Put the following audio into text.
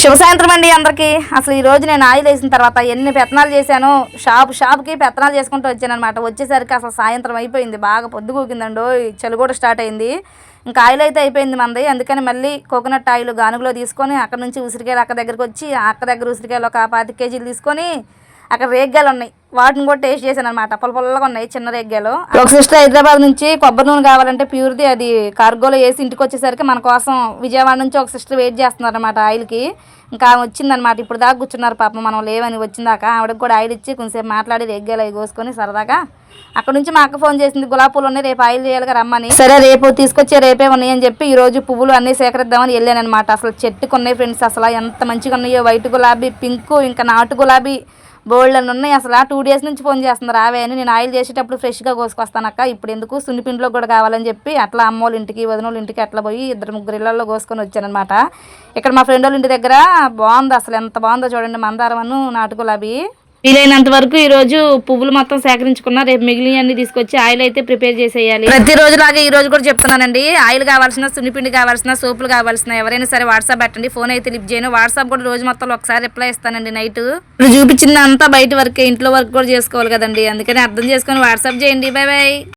శుభ సాయంత్రం అండి అందరికీ. అసలు ఈ రోజు నేను ఆయిల్ వేసిన తర్వాత ఎన్ని పెత్తనాలు చేశాను షాప్ షాప్కి పెత్తనాలు చేసుకుంటూ వచ్చాను అనమాట వచ్చేసరికి అసలు సాయంత్రం అయిపోయింది బాగా పొద్దుకూకిందండో చలి కూడా స్టార్ట్ అయింది. ఇంకా ఆయిల్ అయితే అయిపోయింది మనది అందుకని మళ్ళీ కోకోనట్ ఆయిల్ గానుగులో తీసుకొని అక్కడ నుంచి ఉసిరికాయలు అక్క దగ్గరికి వచ్చి అక్క దగ్గర ఉసిరికాయలు ఒక పాతి కేజీలు తీసుకొని అక్కడ రేగ్గాయలు ఉన్నాయి. వాటిని కూడా టేస్ట్ చేశాను అనమాట పొల పొల్లగా ఉన్నాయి చిన్న రేగ్గాయలు ఒక సిస్టర్ హైదరాబాద్ నుంచి కొబ్బరి నూనె కావాలంటే ప్యూర్ది అది కార్గోలో వేసి ఇంటికి వచ్చేసరికి మన కోసం విజయవాడ నుంచి ఒక సిస్టర్ వెయిట్ చేస్తున్నారు అనమాట ఆయిల్కి. ఇంకా వచ్చిందనమాట ఇప్పుడు దాకా కూర్చున్నారు పాపం మనం లేవని వచ్చిందాక ఆవిడకి కూడా ఆయిల్ ఇచ్చి కొంచెంసేపు మాట్లాడి రేగ్గాయలు అవి కోసుకొని సరదాగా అక్కడ నుంచి మా అక్క ఫోన్ చేసింది గులాబీ పూలు ఉన్నాయి రేపు ఆయిల్ చేయాలిగా రమ్మని. సరే రేపు తీసుకొచ్చే రేపే ఉన్నాయి అని చెప్పి ఈ రోజు పువ్వులు అన్నీ సేకరిద్దామని వెళ్ళాను అనమాట అసలు చెట్టుకు ఉన్నాయి ఫ్రెండ్స్ అసలు ఎంత మంచిగా ఉన్నాయో. వైట్ గులాబీ పింక్ ఇంకా నాటు గులాబీ. బోల్డ్ అని ఉన్నాయి. అసలు టూ డేస్ నుంచి ఫోన్ చేస్తున్నారు రావే అని నేను ఆయిల్ చేసేటప్పుడు ఫ్రెష్గా కోసుకొస్తానక్క ఇప్పుడు ఎందుకు? సున్నిపిండిలో కూడా కావాలని చెప్పి అట్లా అమ్మోళ్ళ ఇంటికి వదినోళ్ళ ఇంటికి అట్లా పోయి ఇద్దరు ముగ్గురు ఇళ్ళలో కోసుకొని వచ్చానమాట ఇక్కడ మా ఫ్రెండ్ వాళ్ళ ఇంటి దగ్గర బాగుంది అసలు. ఎంత బాగుందో చూడండి మందారమను నాటు అవి వీలైనంత వరకు ఈ రోజు పువ్వులు మొత్తం సేకరించుకున్నా రేపు మిగిలిన అన్ని తీసుకొచ్చి ఆయిల్ అయితే ప్రిపేర్ చేసేయాలి. ప్రతి రోజు లాగా ఈ రోజు కూడా చెప్తున్నానండి. ఆయిల్ కావాల్సిన సున్నిపిండి కావాల్సిన సోపులు కావాల్సిన ఎవరైనా సరే వాట్సాప్ పెట్టండి. ఫోన్ అయితే లిఫ్ట్ చేయను. వాట్సాప్ కూడా రోజు మొత్తం ఒకసారి రిప్లై ఇస్తానండి నైట్. ఇప్పుడు చూపించింది అంతా బయట వర్క్ ఇంట్లో వర్క్ కూడా చేసుకోవాలి కదండి. అందుకని అర్థం చేసుకొని వాట్సాప్ చేయండి. Bye bye